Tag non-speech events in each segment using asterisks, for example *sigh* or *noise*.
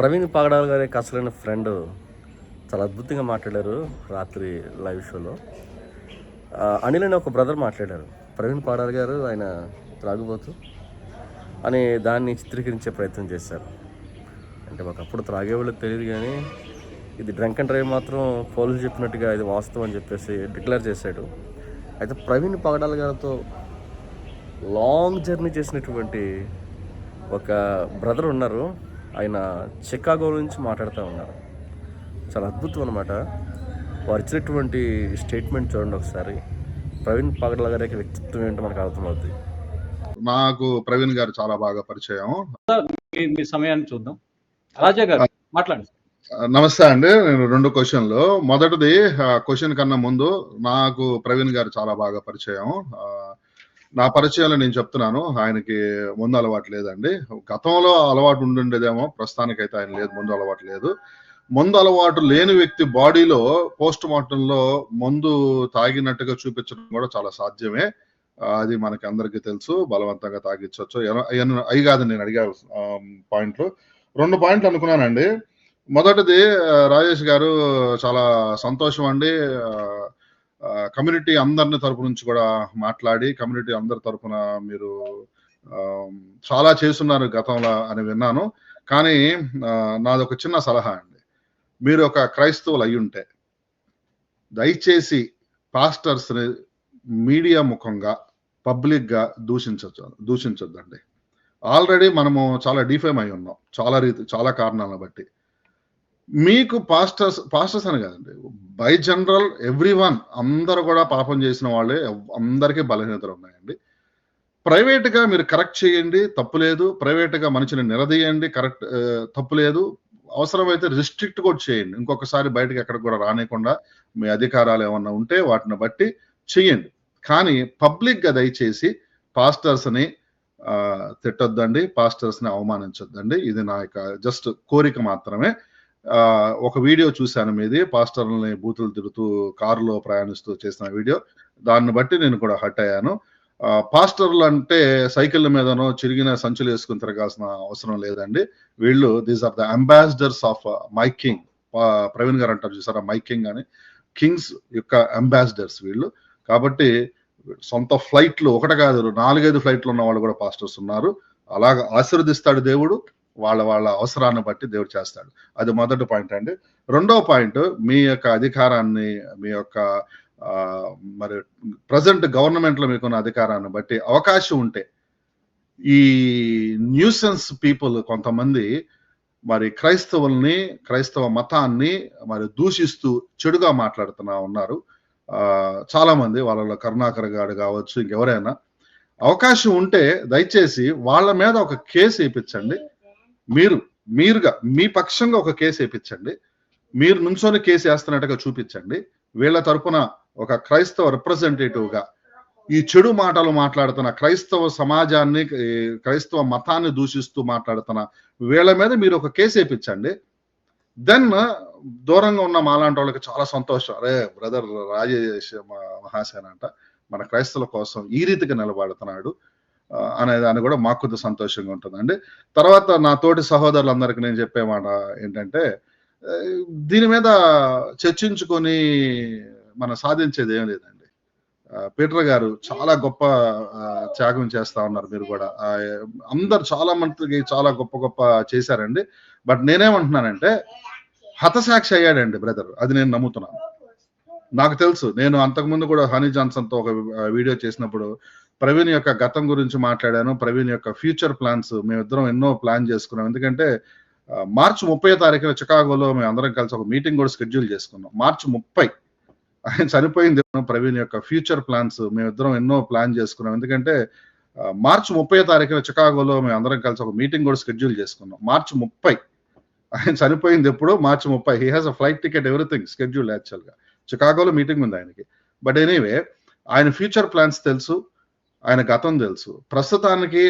ప్రవీణ్ పాగడాల్ గారి అసలైన ఫ్రెండ్ చాలా అద్భుతంగా మాట్లాడారు రాత్రి లైవ్ షోలో అనిల్ అని ఒక బ్రదర్ మాట్లాడారు. ప్రవీణ్ పాగడాల్ గారు ఆయన త్రాగుబోతు అని దాన్ని చిత్రీకరించే ప్రయత్నం చేశారు. అంటే మాకు అప్పుడు త్రాగేవాళ్ళకి తెలియదు కానీ ఇది డ్రంక్ అండ్ డ్రైవ్ మాత్రం పోలీసులు చెప్పినట్టుగా ఇది వాస్తవం అని చెప్పేసి డిక్లేర్ చేశాడు. అయితే ప్రవీణ్ పగడాల్ గారితో లాంగ్ జర్నీ చేసినటువంటి ఒక బ్రదర్ ఉన్నారు. ఆయన చికాగో నుంచి మాట్లాడుతూ ఉన్నారు. చాలా అద్భుతం అనమాట వారు ఇచ్చినటువంటి స్టేట్మెంట్ చూడండి ఒకసారి. ప్రవీణ్ పగడాల్ గారి యొక్క వ్యక్తిత్వం ఏంటో మనకు అర్థమవుతుంది నాకు ప్రవీణ్ గారు చాలా బాగా పరిచయం. మీ సమయాన్ని చూద్దాం. రాజా గారు మాట్లాడండి. నమస్తే అండి. నేను రెండు క్వశ్చన్లు. మొదటిది క్వశ్చన్ కన్నా ముందు నాకు ప్రవీణ్ గారు చాలా బాగా పరిచయం. నా పరిచయాలు నేను చెప్తున్నాను. ఆయనకి ముందు అలవాటు లేదండి. గతంలో అలవాటు ఉండుండేదేమో. ప్రస్తుతానికైతే ఆయన లేదు. ముందు అలవాటు లేదు. ముందు అలవాటు లేని వ్యక్తి బాడీలో పోస్ట్ మార్టంలో మందు తాగినట్టుగా చూపించడం కూడా చాలా సాధ్యమే. అది మనకి అందరికీ తెలుసు. బలవంతంగా తాగించవచ్చు. అవి కాదు నేను అడిగా పాయింట్లు. రెండు పాయింట్లు అనుకున్నానండి. మొదటిది రాజేష్ గారు చాలా సంతోషం అండి. కమ్యూనిటీ అందరిని తరపు నుంచి కూడా మాట్లాడి కమ్యూనిటీ అందరి తరపున మీరు చాలా చేస్తున్నారు గతంలో అని విన్నాను. కానీ నాది ఒక చిన్న సలహా అండి. మీరు ఒక క్రైస్తవులు అయి ఉంటే దయచేసి పాస్టర్స్ని మీడియా ముఖంగా పబ్లిక్గా దూషించచ్చు దూషించొద్దండి. ఆల్రెడీ మనము చాలా డిఫేమ్ అయి ఉన్నాం చాలా రీతి చాలా కారణాలను బట్టి. మీకు పాస్టర్స్ పాస్టర్స్ అని కాదండి బై జనరల్ ఎవ్రీ వన్ అందరూ కూడా పాపం చేసిన వాళ్ళే అందరికీ బలహీనతలు ఉన్నాయండి. ప్రైవేట్గా మీరు కరెక్ట్ చేయండి తప్పు లేదు. ప్రైవేట్గా మనిషిని నిలదీయండి కరెక్ట్ తప్పు లేదు. అవసరమైతే రిస్ట్రిక్ట్ కూడా చేయండి. ఇంకొకసారి బయటకు ఎక్కడ కూడా రానియకుండా మీ అధికారాలు ఏమన్నా ఉంటే వాటిని బట్టి చేయండి. కానీ పబ్లిక్గా దయచేసి పాస్టర్స్ని తిట్టొద్దండి పాస్టర్స్ని అవమానించొద్దండి. ఇది నా యొక్క జస్ట్ కోరిక మాత్రమే. ఒక వీడియో చూశాను మీది. పాస్టర్లని బూతులు తిరుగుతూ కారులో ప్రయాణిస్తూ చేసిన వీడియో. దాన్ని బట్టి నేను కూడా హట్ అయ్యాను. పాస్టర్లు అంటే సైకిళ్ళ మీదనో చిరిగిన సంచులు వేసుకుని తిరగాల్సిన అవసరం లేదండి. వీళ్ళు these are the ambassadors of my king Praveen garu అంటారు చూసారా? మై కింగ్ అని. కింగ్స్ యొక్క అంబాసిడర్స్ వీళ్ళు. కాబట్టి సొంత ఫ్లైట్లు ఒకటి కాదు నాలుగైదు ఫ్లైట్లు ఉన్న వాళ్ళు కూడా పాస్టర్స్ ఉన్నారు. అలాగ ఆశీర్వదిస్తాడు దేవుడు. వాళ్ళ వాళ్ళ అవసరాన్ని బట్టి దేవుడు చేస్తాడు. అది మొదటి పాయింట్ అండి. రెండో పాయింట్ మీ యొక్క అధికారాన్ని మీ యొక్క మరి ప్రజెంట్ గవర్నమెంట్లో మీకున్న అధికారాన్ని బట్టి అవకాశం ఉంటే ఈ న్యూసెన్స్ పీపుల్ కొంతమంది మరి క్రైస్తవుల్ని క్రైస్తవ మతాన్ని మరి దూషిస్తూ చెడుగా మాట్లాడుతున్నా ఉన్నారు. చాలామంది వాళ్ళలో కరుణాకర్ గారు కావచ్చు ఇంకెవరైనా అవకాశం ఉంటే దయచేసి వాళ్ళ మీద ఒక కేసు వేయించండి. మీరు మీరుగా మీ పక్షంగా ఒక కేసు వేయించండి. మీరు నుంచొని కేసు వేస్తున్నట్టుగా చూపించండి. వీళ్ళ తరపున ఒక క్రైస్తవ రిప్రజెంటేటివ్గా ఈ చెడు మాటలు మాట్లాడుతున్న క్రైస్తవ సమాజాన్ని క్రైస్తవ మతాన్ని దూషిస్తూ మాట్లాడుతున్న వీళ్ళ మీద మీరు ఒక కేసు వేయించండి. దెన్ దూరంగా ఉన్న మాలాంటి వాళ్ళకి చాలా సంతోషం. అరే బ్రదర్ రాజేష్ మహాసేన అంట మన క్రైస్తవుల కోసం ఈ రీతిగా నిలబడుతున్నాడు. అనే దాన్ని కూడా మాకు కొద్ది సంతోషంగా ఉంటుందండి తర్వాత నా తోటి సహోదరులందరికీ నేను చెప్పే మాట ఏంటంటే దీని మీద చర్చించుకొని మనం సాధించేది ఏం లేదండి. పీటర్ గారు చాలా గొప్ప త్యాగం చేస్తా ఉన్నారు మీరు కూడా. అందరు చాలా మందికి చాలా గొప్ప గొప్ప చేశారండి. బట్ నేనేమంటున్నానంటే హతసాక్షి అయ్యాడండి బ్రదర్. అది నేను నమ్ముతున్నాను. నాకు తెలుసు. నేను అంతకుముందు కూడా హనీ జాన్సన్తో ఒక వీడియో చేసినప్పుడు ప్రవీణ్ యొక్క గతం గురించి మాట్లాడాను. ప్రవీణ్ యొక్క ఫ్యూచర్ ప్లాన్స్ మేమిద్దరం ఎన్నో ప్లాన్ చేసుకున్నాం. ఎందుకంటే మార్చి ముప్పై తారీఖున చికాగోలో మేము అందరం కలిసి ఒక మీటింగ్ కూడా షెడ్యూల్ చేసుకున్నాం. మార్చి ముప్పై. ఆయన చనిపోయింది. ప్రవీణ్ యొక్క ఫ్యూచర్ ప్లాన్స్ మేమిద్దరం ఎన్నో ప్లాన్ చేసుకున్నాం. ఎందుకంటే మార్చి ముప్పై తారీఖున చికాగోలో మేము అందరం కలిసి ఒక మీటింగ్ కూడా షెడ్యూల్ చేసుకున్నాం. మార్చి ముప్పై. ఆయన చనిపోయింది ఎప్పుడు? మార్చి ముప్పై. He has a flight ticket everything schedule యాక్చువల్గా చికాగోలో మీటింగ్ ఉంది ఆయనకి. బట్ ఎనీవే ఆయన ఫ్యూచర్ ప్లాన్స్ తెలుసు. ఆయన గతం తెలుసు. ప్రస్తుతానికి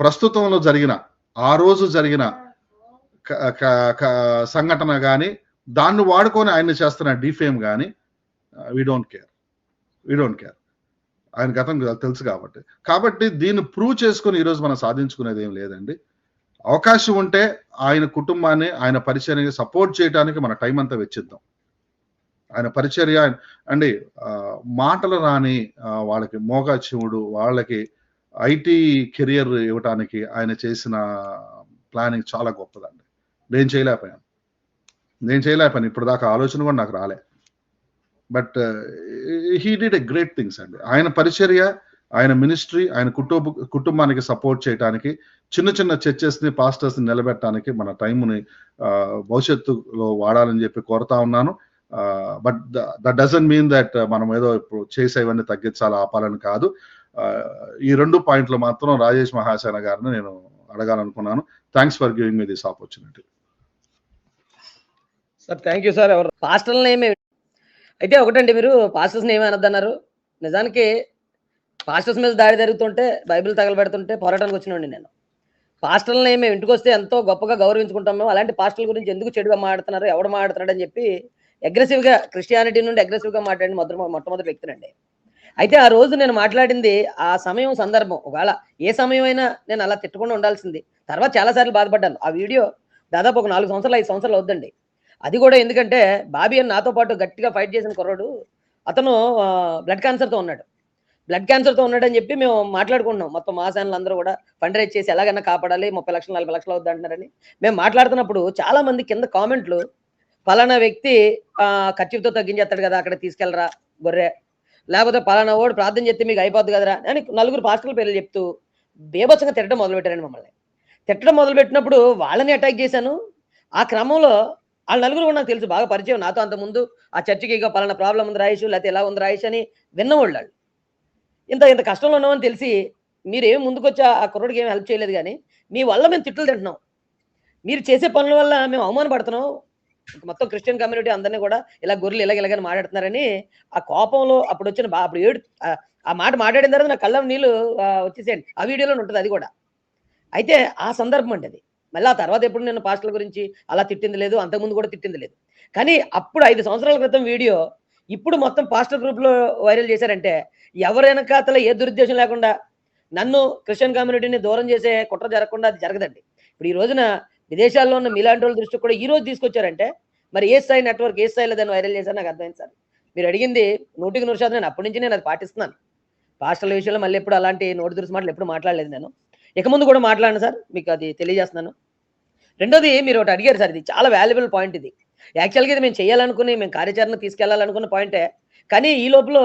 ప్రస్తుతంలో జరిగిన ఆ రోజు జరిగిన సంఘటన కానీ దాన్ని వాడుకొని ఆయన చేస్తున్న డిఫేమ్ కానీ we don't care we don't care ఆయన గతం తెలుసు కాబట్టి. కాబట్టి దీన్ని ప్రూవ్ చేసుకుని ఈరోజు మనం సాధించుకునేది ఏం లేదండి. అవకాశం ఉంటే ఆయన కుటుంబాన్ని ఆయన పరిచయానికి సపోర్ట్ చేయడానికి మన టైం అంతా వెచ్చిద్దాం. ఆయన పరిచర్య అండి మాటలు రాని వాళ్ళకి మోగాచివుడు వాళ్ళకి ఐటీ కెరియర్ ఇవ్వటానికి ఆయన చేసిన ప్లానింగ్ చాలా గొప్పదండి. నేను చేయలేకపోయాను. నేను చేయలేకపోయాను. ఇప్పుడు దాకా ఆలోచన కూడా నాకు రాలే. But he did a great things అండి. ఆయన పరిచర్య ఆయన మినిస్ట్రీ ఆయన కుటుంబ కుటుంబానికి సపోర్ట్ చేయడానికి చిన్న చిన్న చర్చెస్ని పాస్టర్స్ని నిలబెట్టడానికి మన టైంని భవిష్యత్తులో వాడాలని చెప్పి కోరుతా ఉన్నాను. But that doesn't mean that మనం ఏదో ఇప్పుడు చేసేవన్నీ తగ్గించాలి ఆపాలని కాదు. ఈ రెండు పాయింట్లు మాత్రం రాజేష్ మహాసేన గారిని నేను అడగాలనుకున్నాను. Thanks for giving me this opportunity sir thank you sir ఎవరు పాస్టర్లని ఏమి అయితే ఒకటండి మీరు పాస్టర్స్ని ఏమి అనొద్దన్నారు. నిజానికి పాస్టర్స్ మీద దాడి జరుగుతుంటే బైబిల్ తగలబెడుతుంటే పోరాటానికి వచ్చినండి నేను. పాస్టర్లని మేము ఇంటికి వస్తే ఎంతో గొప్పగా గౌరవించుకుంటాం మేము. అలాంటి పాస్టర్ల గురించి ఎందుకు చెడుగా మాట్లాడుతున్నారు ఎవడు మాట్లాడుతున్నాడు అని చెప్పి అగ్రెసివ్గా క్రిస్టియానిటీ నుండి అగ్రెసివ్గా మాట్లాడిన మొదటి మొట్టమొదటి వ్యక్తినండి. అయితే ఆ రోజు నేను మాట్లాడింది ఆ సమయం సందర్భం. ఒకవేళ ఏ సమయం అయినా నేను అలా తిట్టకుండా ఉండాల్సింది. తర్వాత చాలాసార్లు బాధపడ్డాను. ఆ వీడియో దాదాపు ఒక నాలుగు సంవత్సరాలు ఐదు సంవత్సరాలు అవుద్దండి. అది కూడా ఎందుకంటే బాబీ అని నాతో పాటు గట్టిగా ఫైట్ చేసిన కుర్రాడు అతను బ్లడ్ క్యాన్సర్తో ఉన్నాడు. బ్లడ్ క్యాన్సర్తో ఉన్నాడని చెప్పి మేము మాట్లాడుకుంటున్నాం. మొత్తం మా ఛానల్ అందరూ కూడా ఫండ్ రైజ్ చేసి ఎలాగైనా కాపాడాలి ముప్పై లక్షలు నలభై లక్షలు అవుద్ది అంటున్నారని. మేము మాట్లాడుతున్నప్పుడు చాలా మంది కింద కామెంట్లు పలానా వ్యక్తి ఖర్చుతో తగ్గించేస్తాడు కదా అక్కడ తీసుకెళ్ళరా గొర్రె. లేకపోతే పలానా వాడు ప్రార్థన చేస్తే మీకు అయిపోద్ది కదరా అని నలుగురు పాస్టర్ల పేర్లు చెప్తూ బేబత్సంగా తిట్టడం మొదలుపెట్టారండి మమ్మల్ని. తిట్టడం మొదలుపెట్టినప్పుడు వాళ్ళని అటాక్ చేశాను. ఆ క్రమంలో వాళ్ళ నలుగురు నాకు తెలుసు బాగా పరిచయం నాతో అంత ముందు ఆ చర్చికి ఇక పలానా ప్రాబ్లం ఉంది రాయేష్ లేకపోతే ఎలా ఉంది రాయేష్ అని విన్నవాళ్ళు వాళ్ళు. ఇంత ఇంత కష్టంలో ఉన్నామని తెలిసి మీరు ఏమి ముందుకొచ్చి ఆ కుర్రోడికి ఏమి హెల్ప్ చేయలేదు కానీ మీ వల్ల మేము తిట్లు తింటున్నాం. మీరు చేసే పనుల వల్ల మేము అవమానపడుతున్నాం. మొత్తం క్రిస్టియన్ కమ్యూనిటీ అందరినీ కూడా ఇలా గొర్రెలు ఇలాగ ఇలాగని మాట్లాడుతున్నారని ఆ కోపంలో అప్పుడు వచ్చిన అప్పుడు ఏడు ఆ- మాట మాట్లాడిన తర్వాత నా కళ్ళం నీళ్ళు వచ్చేసేయండి. ఆ వీడియోలో ఉంటుంది అది కూడా. అయితే ఆ సందర్భం అండి అది. మళ్ళీ ఆ తర్వాత ఎప్పుడు నేను పాస్టర్ల గురించి అలా తిట్టింది లేదు అంతకుముందు కూడా తిట్టింది లేదు. కానీ అప్పుడు ఐదు సంవత్సరాల క్రితం వీడియో ఇప్పుడు మొత్తం పాస్టర్ గ్రూప్లో వైరల్ చేశారంటే ఎవరైనా వెనకాతల ఏ దురుద్దేశం లేకుండా నన్ను క్రిస్టియన్ కమ్యూనిటీని దూరం చేసే కుట్ర జరగకుండా అది జరగదండి. ఇప్పుడు ఈ రోజున విదేశాల్లో ఉన్న మీలాంటి వాళ్ళ దృష్టికి కూడా ఈ రోజు తీసుకొచ్చారంటే మరి ఏ స్థాయి నెట్వర్క్ ఏ స్థాయిలో దాన్ని వైరల్ చేశారు నాకు అర్థమైంది సార్. మీరు అడిగింది నూటికి నూరు శాతం నేను అప్పటి నుంచి నేను అది పాటిస్తున్నాను. పాస్టర్ల విషయంలో మళ్ళీ ఎప్పుడు అలాంటి నోటి దురుసు మాటలు ఎప్పుడు మాట్లాడలేదు నేను. ఇక ముందు కూడా మాట్లాడను సార్ మీకు అది తెలియజేస్తున్నాను. రెండోది మీరు ఒకటి అడిగారు సార్ ఇది చాలా వాల్యుబుల్ పాయింట్ ఇది. యాక్చువల్గా ఇది మేము చేయాలనుకుని మేము కార్యాచరణ తీసుకెళ్ళాలనుకున్న పాయింటే కానీ ఈ లోపల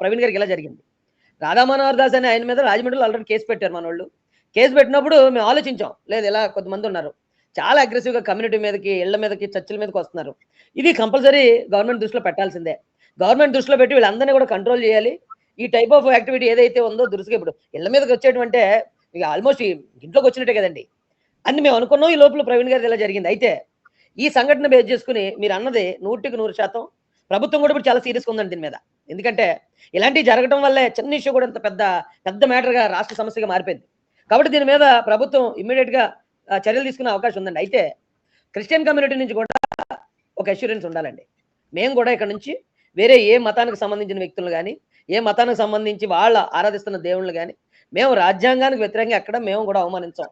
ప్రవీణ్ గారికి ఇలా జరిగింది. రాధా మనోహర్ దాస్ అని ఆయన మీద రాజమండ్రిలో ఆల్రెడీ కేసు పెట్టారు మన వాళ్ళు కేసు పెట్టినప్పుడు మేము ఆలోచించాం లేదు ఇలా కొంతమంది ఉన్నారు. చాలా అగ్రెసివ్గా కమ్యూనిటీ మీదకి ఇళ్ళ మీదకి చర్చల మీదకి వస్తున్నారు. ఇది కంపల్సరీ గవర్నమెంట్ దృష్టిలో పెట్టాల్సిందే. గవర్నమెంట్ దృష్టిలో పెట్టి వీళ్ళందరినీ కూడా కంట్రోల్ చేయాలి. ఈ టైప్ ఆఫ్ యాక్టివిటీ ఏదైతే ఉందో దురుసుగా ఇప్పుడు ఇళ్ళ మీదకి వచ్చేటంటే ఇక ఆల్మోస్ట్ ఇంట్లోకి వచ్చినట్టే కదండి. అని మేము అనుకున్నాం. ఈ లోపల ప్రవీణ్ గారి ఇలా జరిగింది. అయితే ఈ సంఘటన బేస్ చేసుకుని మీరు అన్నది నూటికి నూరు శాతం ప్రభుత్వం కూడా ఇప్పుడు చాలా సీరియస్గా ఉందండి దీని మీద. ఎందుకంటే ఇలాంటివి జరగడం వల్లే చిన్న ఇష్యూ కూడా ఇంత పెద్ద పెద్ద మ్యాటర్గా రాష్ట్ర సమస్యగా మారిపోయింది. కాబట్టి దీని మీద ప్రభుత్వం ఇమ్మీడియట్గా చర్యలు తీసుకునే అవకాశం ఉందండి. అయితే క్రిస్టియన్ కమ్యూనిటీ నుంచి కూడా ఒక అష్యూరెన్స్ ఉండాలండి. మేము కూడా ఇక్కడ నుంచి వేరే ఏ మతానికి సంబంధించిన వ్యక్తులు కానీ ఏ మతానికి సంబంధించి వాళ్ళ ఆరాధిస్తున్న దేవుళ్ళు కానీ మేము రాజ్యాంగానికి వ్యతిరేకంగా ఎక్కడ మేము కూడా అవమానించాం.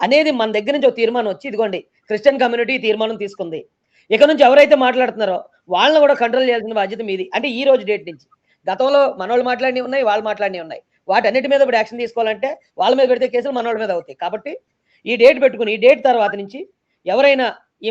అనేది మన దగ్గర నుంచి ఒక తీర్మానం వచ్చి ఇదిగోండి క్రిస్టియన్ కమ్యూనిటీ తీర్మానం తీసుకుంది. ఇక నుంచి ఎవరైతే మాట్లాడుతున్నారో వాళ్ళని కూడా కంట్రోల్ చేయాల్సిన బాధ్యత మీది. అంటే ఈ రోజు డేట్ నుంచి. గతంలో మనోళ్ళు మాట్లాడినవి ఉన్నాయి వాళ్ళు మాట్లాడినవి ఉన్నాయి. వాటన్నిటి మీద ఇప్పుడు యాక్షన్ తీసుకోవాలంటే వాళ్ళ మీద పెడితే కేసులు మనోళ్ళ మీద అవుతాయి. కాబట్టి ఈ డేట్ పెట్టుకుని ఈ డేట్ తర్వాత నుంచి ఎవరైనా ఈ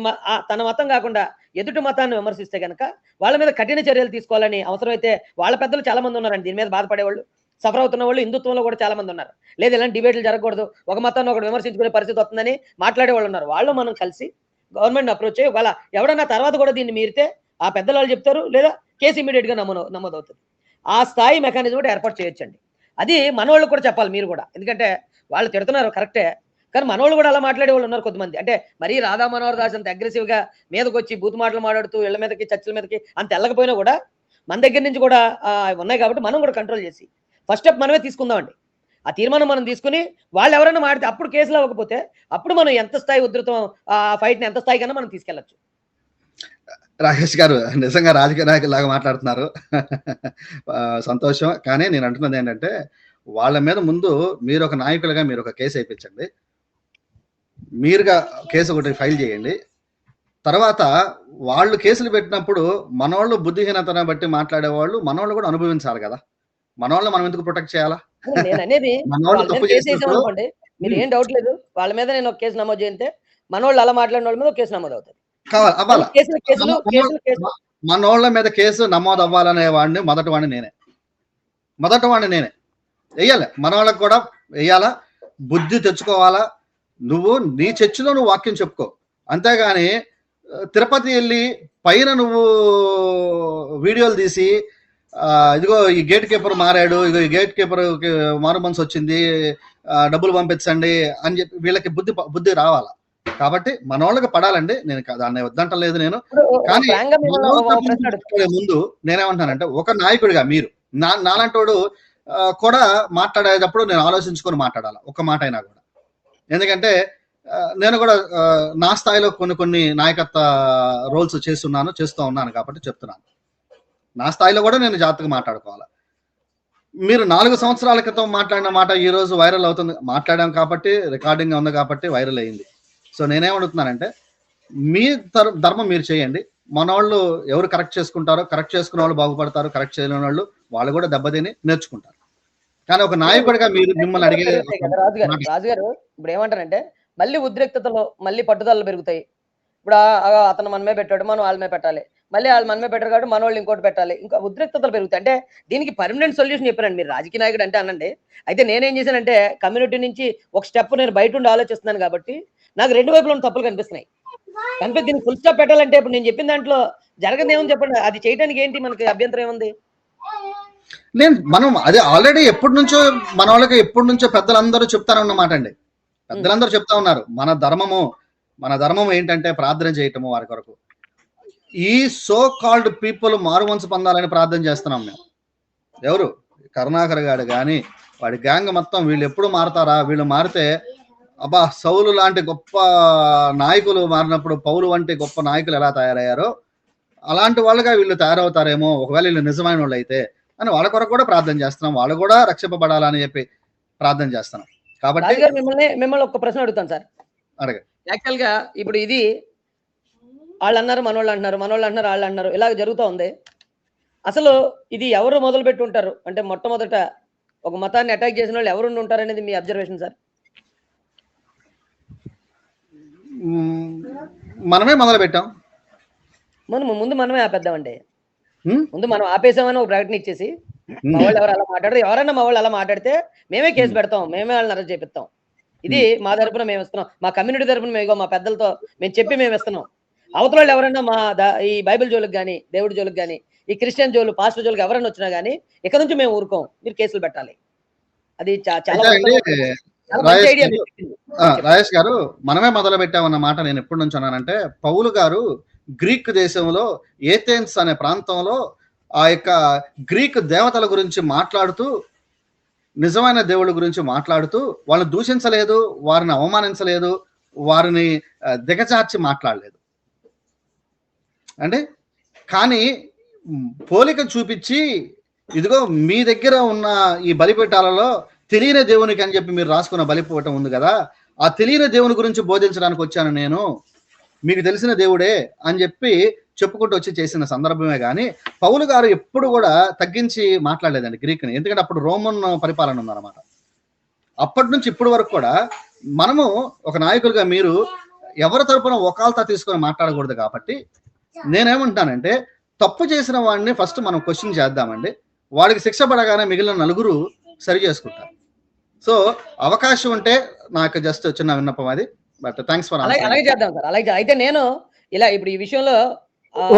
తన మతం కాకుండా ఎదుటి మతాన్ని విమర్శిస్తే కనుక వాళ్ళ మీద కఠిన చర్యలు తీసుకోవాలని అవసరమైతే వాళ్ళ పెద్దలు చాలా మంది ఉన్నారండి. దీని మీద బాధపడేవాళ్ళు సఫర్ అవుతున్న వాళ్ళు హిందుత్వంలో కూడా చాలా మంది ఉన్నారు. లేదు ఇలాంటి డిబేట్లు జరగకూడదు. ఒక మతాన్ని ఒకటి విమర్శించుకునే పరిస్థితి వస్తుందని మాట్లాడే వాళ్ళు ఉన్నారు. వాళ్ళు మనం కలిసి గవర్నమెంట్ అప్రోచ్ అయ్యి ఒకవేళ ఎవడన్నా తర్వాత కూడా దీన్ని మీరితే ఆ పెద్దలు వాళ్ళు చెప్తారు లేదా కేసు ఇమీడియట్గా నమోదు నమోదవుతుంది. ఆ స్థాయి మెకానిజం కూడా ఏర్పాటు చేయొచ్చండి. అది మన వాళ్ళు కూడా చెప్పాలి మీరు కూడా. ఎందుకంటే వాళ్ళు తిడుతున్నారు కరెక్టే కానీ మనోళ్ళు కూడా అలా మాట్లాడే వాళ్ళు ఉన్నారు కొంతమంది. అంటే మరీ రాధా మనోహర్ దాస్ అంత అగ్రెసివ్గా మీదకి వచ్చి బూత్ మాటలు మాట్లాడుతూ ఇళ్ళ మీదకి చర్చల మీదకి అంత వెళ్ళకపోయినా కూడా మన దగ్గర నుంచి కూడా ఉన్నాయి కాబట్టి మనం కూడా కంట్రోల్ చేసి ఫస్ట్ స్టెప్ మనమే తీసుకుందామండి. ఆ తీర్మానం మనం తీసుకుని వాళ్ళు ఎవరైనా మాడితే అప్పుడు కేసులు అవ్వకపోతే అప్పుడు మనం ఎంత స్థాయి ఉధృతం ఆ ఫైట్ని ఎంత స్థాయి కన్నా మనం తీసుకెళ్ళచ్చు. రాకేష్ గారు నిజంగా రాజకీయ నాయకులు లాగా మాట్లాడుతున్నారు. సంతోషం. కానీ నేను అంటున్నది ఏంటంటే వాళ్ళ మీద ముందు మీరు ఒక నాయకులుగా మీరు ఒక కేసు వేయించండి. మీరుగా కేసు ఒకటి ఫైల్ చేయండి. తర్వాత వాళ్ళు కేసులు పెట్టినప్పుడు మనోళ్ళు బుద్ధిహీనతను బట్టి మాట్లాడేవాళ్ళు మనోళ్ళు కూడా అనుభవించాలి కదా. మనోళ్ళు మనం ఎందుకు ప్రొటెక్ట్ చేయాలా? అనేది *laughs* వాళ్ళ మీరు ఏం డౌట్ లేదు. వాళ్ళ మీద నేను ఒక కేసు నమోదు చేస్తే మనోళ్ళు అలా మాట్లాడిన వాళ్ళ మీద ఒక కేసు నమోదు అవుతుంది. కావాలి అవ్వాలా? మనోళ్ళ మీద కేసు నమోదు అవ్వాలనే వాడిని మొదటి వాడిని నేనే. మొదటి వాడిని నేనే. వెయ్యాలి. మనోళ్ళకి కూడా వెయ్యాలా? బుద్ధి తెచ్చుకోవాలా? నువ్వు నీ చర్చిలో నువ్వు వాక్యం చెప్పుకో. అంతేగాని తిరుపతి వెళ్ళి పైన నువ్వు వీడియోలు తీసి ఇదిగో ఈ గేట్ కీపర్ మారాడు ఇదిగో ఈ గేట్ కీపర్ మారు మనసు వచ్చింది డబ్బులు పంపించండి అని చెప్పి వీళ్ళకి బుద్ధి బుద్ధి రావాలా. కాబట్టి మనోళ్ళకి పడాలండి నేను దాన్ని వద్దంటలేదు నేను. కానీ ముందు నేనేమంటానంటే ఒక నాయకుడిగా మీరు నా నాలంటోడు కూడా మాట్లాడేటప్పుడు నేను ఆలోచించుకొని మాట్లాడాలి ఒక మాట అయినా కూడా. ఎందుకంటే నేను కూడా నా స్థాయిలో కొన్ని కొన్ని నాయకత్వ రోల్స్ చేస్తున్నాను చేస్తూ ఉన్నాను కాబట్టి చెప్తున్నాను. నా స్థాయిలో కూడా నేను జాగ్రత్తగా మాట్లాడుకోవాలి. మీరు నాలుగు సంవత్సరాల క్రితం మాట్లాడిన మాట ఈ రోజు వైరల్ అవుతుంది. మాట్లాడాం కాబట్టి రికార్డింగ్ ఉంది కాబట్టి వైరల్ అయింది. సో నేనేమడుగుతున్నానంటే మీ ధర్మం మీరు చేయండి. మన వాళ్ళు ఎవరు కరెక్ట్ చేసుకుంటారో కరెక్ట్ చేసుకున్న వాళ్ళు బాగుపడతారు కరెక్ట్ చేయలేని వాళ్ళు వాళ్ళు కూడా దెబ్బతిని నేర్చుకుంటారు. కానీ ఒక నాయకుడిగా మీరు మిమ్మల్ని అడిగే పెరుగుతాయి కదా రాజు గారు మాట- రాజు గారు ఇప్పుడు ఏమంటారంటే మళ్ళీ ఉద్రిక్తతలో మళ్ళీ పట్టుదలలు పెరుగుతాయి. ఇప్పుడు అతను మనమే పెట్టాడు మనం వాళ్ళ మీద పెట్టాలి. మళ్ళీ వాళ్ళు మనమే పెట్టారు కాబట్టి మన వాళ్ళు ఇంకోటి పెట్టాలి. ఇంకా ఉద్రిక్తతలు పెరుగుతాయి. అంటే దీనికి పర్మనెంట్ సొల్యూషన్ చెప్పారండి. మీరు రాజకీయ నాయకుడు అంటే అనండి. అయితే నేనేం చేశానంటే కమ్యూనిటీ నుంచి ఒక స్టెప్ నేను బయట ఉండి ఆలోచిస్తున్నాను కాబట్టి నాకు రెండు వైపులో ఉన్న తప్పులు కనిపిస్తున్నాయి. కనిపి దీనికి ఫుల్ స్టాప్ పెట్టాలంటే ఇప్పుడు నేను చెప్పిన దాంట్లో జరగదు ఏమని చెప్పండి. అది చేయడానికి ఏంటి మనకి అభ్యంతరం ఏముంది? నేను మనం అదే ఆల్రెడీ ఎప్పటి నుంచో మన వాళ్ళకి ఎప్పటి నుంచో పెద్దలందరూ చెప్తానే ఉన్నమాట అండి. పెద్దలందరూ చెప్తా ఉన్నారు. మన ధర్మము మన ధర్మం ఏంటంటే ప్రార్థన చేయటము వారి కొరకు. ఈ సో కాల్డ్ పీపుల్ మారుమనసు పొందాలని ప్రార్థన చేస్తున్నాం మేము. ఎవరు? కరుణాకర్ గారు కానీ వాడి గ్యాంగ్ మొత్తం వీళ్ళు ఎప్పుడు మారతారా? వీళ్ళు మారితే అబ్బా సౌలు లాంటి గొప్ప నాయకులు మారినప్పుడు పౌలు వంటి గొప్ప నాయకులు ఎలా తయారయ్యారో అలాంటి వాళ్ళుగా వీళ్ళు తయారవుతారేమో. ఒకవేళ వీళ్ళు నిజమైన వాళ్ళు అయితే అని వాళ్ళ కొరకు కూడా ప్రార్థన చేస్తున్నాం. వాళ్ళు కూడా రక్షింపబడాలని చెప్పి ప్రార్థన చేస్తున్నాం. కాబట్టి మిమ్మల్ని మిమ్మల్ని ఒక ప్రశ్న అడుగుతాను సార్. అడగండి. యాక్చువల్గా ఇప్పుడు ఇది వాళ్ళు అన్నారు మనోళ్ళు అంటున్నారు మనోళ్ళు అంటున్నారు వాళ్ళు అంటున్నారు. ఇలాగ జరుగుతూ ఉంది. అసలు ఇది ఎవరు మొదలు పెట్టి ఉంటారు? అంటే మొట్టమొదట ఒక మతాన్ని అటాక్ చేసిన వాళ్ళు ఎవరు ఉంటారు అనేది మీ అబ్జర్వేషన్ సార్? మనమే మొదలు పెట్టాం ముందు ముందు మనమే ఆపేద్దామండి? ముందు మనం ఆపేసామని ఒక ప్రకటన ఇచ్చేసి మా వాళ్ళు ఎవరు అలా మాట్లాడరు. ఎవరైనా మా వాళ్ళు అలా మాట్లాడితే మేమే కేసు పెడతాం మేమే వాళ్ళని అరెస్ట్ చేపిస్తాం. ఇది మా తరపున మేము ఇస్తున్నాం. మా కమ్యూనిటీ తరపున మేము మా పెద్దలతో మేము చెప్పి మేము ఇస్తున్నాం. అవతల వాళ్ళు ఎవరైనా మా ఈ బైబిల్ జోలికి కానీ దేవుడి జోలికి కానీ ఈ క్రిస్టియన్ జోలు పాస్టర్ జోలికి ఎవరైనా వచ్చినా కానీ ఇక్కడ నుంచి మేము ఊరుకోం. మీరు కేసులు పెట్టాలి. అది చాలా రాజేష్ గారు మనమే మొదలు పెట్టామన్న మాట నేను ఎప్పటి నుంచి అన్నానంటే పౌలు గారు గ్రీక్ దేశంలో ఏథెన్స్ అనే ప్రాంతంలో ఆ యొక్క గ్రీక్ దేవతల గురించి మాట్లాడుతూ నిజమైన దేవుళ్ళ గురించి మాట్లాడుతూ వాళ్ళని దూషించలేదు వారిని అవమానించలేదు వారిని దిగజార్చి మాట్లాడలేదు. అంటే కానీ పోలిక చూపించి ఇదిగో మీ దగ్గర ఉన్న ఈ బలిపీఠాలలో తెలియని దేవునికి అని చెప్పి మీరు రాసుకున్న బలిపోవటం ఉంది కదా ఆ తెలియని దేవుని గురించి బోధించడానికి వచ్చాను నేను. మీకు తెలిసిన దేవుడే అని చెప్పి చెప్పుకుంటూ వచ్చి చేసిన సందర్భమే కానీ పౌలు గారు ఎప్పుడు కూడా తగ్గించి మాట్లాడలేదండి గ్రీక్ని. ఎందుకంటే అప్పుడు రోమన్ పరిపాలన ఉందన్నమాట. అప్పటి నుంచి ఇప్పటి వరకు కూడా మనము ఒక నాయకులుగా మీరు ఎవరి తరపున ఒకాల్తా తీసుకొని మాట్లాడకూడదు కాబట్టి నేనేమంటానంటే తప్పు చేసిన వాడిని ఫస్ట్ మనం క్వశ్చన్ చేద్దామండి. వాడికి శిక్ష పడగానే మిగిలిన నలుగురు సరి చేసుకుంటారు. సో అవకాశం ఉంటే నాకు జస్ట్ చిన్న విన్నపం అది. బట్ థ్యాంక్స్ ఫర్ అలాగే చేద్దాం సార్. అలాగే. అయితే నేను ఇలా ఇప్పుడు ఈ విషయంలో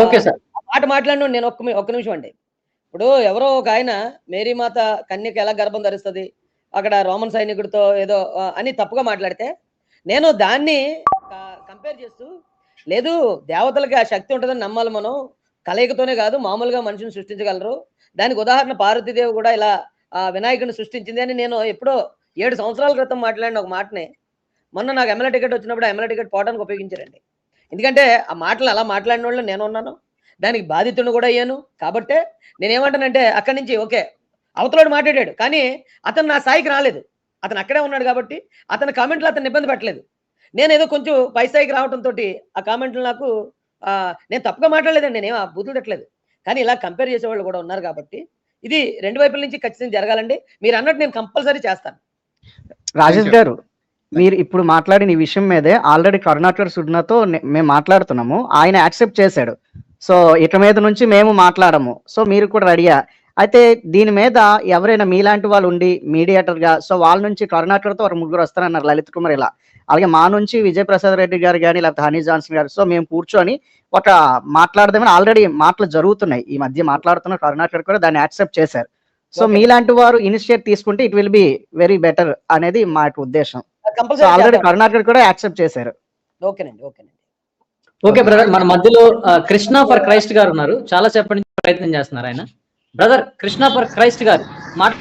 ఓకే సార్. ఆ మాట మాట్లాడిన నేను ఒక్క ఒక్క నిమిషం అండి. ఇప్పుడు ఎవరో ఒక ఆయన మేరీ మాత కన్యక ఎలా గర్భం ధరిస్తుంది అక్కడ రోమన్ సైనికుడితో ఏదో అని తప్పుగా మాట్లాడితే నేను దాన్ని కంపేర్ చేస్తూ లేదు దేవతలకి ఆ శక్తి ఉంటుందని నమ్మాలి మనం కలయికతోనే కాదు మామూలుగా మనిషిని సృష్టించగలరు. దానికి ఉదాహరణ పార్వతీదేవి కూడా ఇలా ఆ వినాయకుడిని సృష్టించింది అని నేను ఎప్పుడో ఏడు సంవత్సరాల క్రితం మాట్లాడిన ఒక మాటని మొన్న నాకు ఎమ్మెల్యే టికెట్ వచ్చినప్పుడు ఎమ్మెల్యే టికెట్ పోవడానికి ఉపయోగించారండి. ఎందుకంటే ఆ మాటలు అలా మాట్లాడిన వాళ్ళు నేను ఉన్నాను దానికి బాధితుడిని కూడా అయ్యాను. కాబట్టే నేనేమంటానంటే అక్కడి నుంచి ఓకే అవతలోడు మాట్లాడాడు కానీ అతను నా స్థాయికి రాలేదు. అతను అక్కడే ఉన్నాడు కాబట్టి అతని కామెంట్లు అతను ఇబ్బంది పెట్టలేదు. నేను ఏదో కొంచెం పై స్థాయికి రావడంతో ఆ కామెంట్లు నాకు ఆ, నేను తప్పుగా మాట్లాడలేదండి నేనేం ఆ బూతులు పెట్టలేదు కానీ ఇలా కంపేర్ చేసే వాళ్ళు కూడా ఉన్నారు కాబట్టి ఇది రెండు వైపుల నుంచి ఖచ్చితంగా జరగాలండి. మీరు అన్నట్టు నేను కంపల్సరీ చేస్తాను. రాజేష్. గారు మీరు ఇప్పుడు మాట్లాడిన ఈ విషయం మీదే ఆల్రెడీ కరుణాకర్ సుడ్నతో మేము మాట్లాడుతున్నాము. ఆయన యాక్సెప్ట్ చేశాడు. సో ఇక మీద నుంచి మేము మాట్లాడము. సో మీరు కూడా రెడీయా అయితే దీని మీద ఎవరైనా మీలాంటి వాళ్ళు ఉండి మీడియేటర్గా సో వాళ్ళ నుంచి కరుణాకర్తో ఒక ముగ్గురు వస్తారన్నారు లలిత్ కుమార్ ఇలా. అలాగే మా నుంచి విజయ్ ప్రసాద్ రెడ్డి గారు కానీ లేకపోతే హనీ జాన్సన్ గారు సో మేము కూర్చొని ఒక మాట్లాడదామని ఆల్రెడీ మాటలు జరుగుతున్నాయి. ఈ మధ్య మాట్లాడుతున్న కరుణాకర్ కూడా దాన్ని యాక్సెప్ట్ చేశారు. సో. మీలాంటి వారు ఇనిషియేట్ తీసుకుంటే it will be very better అనేది మా ఉద్దేశం. ఆల్రెడీ కరుణాకర్ కూడా యాక్సెప్ట్ చేశారు. ఓకేనండి ఓకేనండి. ఓకే బ్రదర్ మన మధ్యలో కృష్ణ ఫర్ క్రైస్ట్ గారు ఉన్నారు. చాలా నుంచి ప్రయత్నం చేస్తున్నారు ఆయన. బ్రదర్ కృష్ణ ఫర్ క్రైస్ట్ గారు మాట్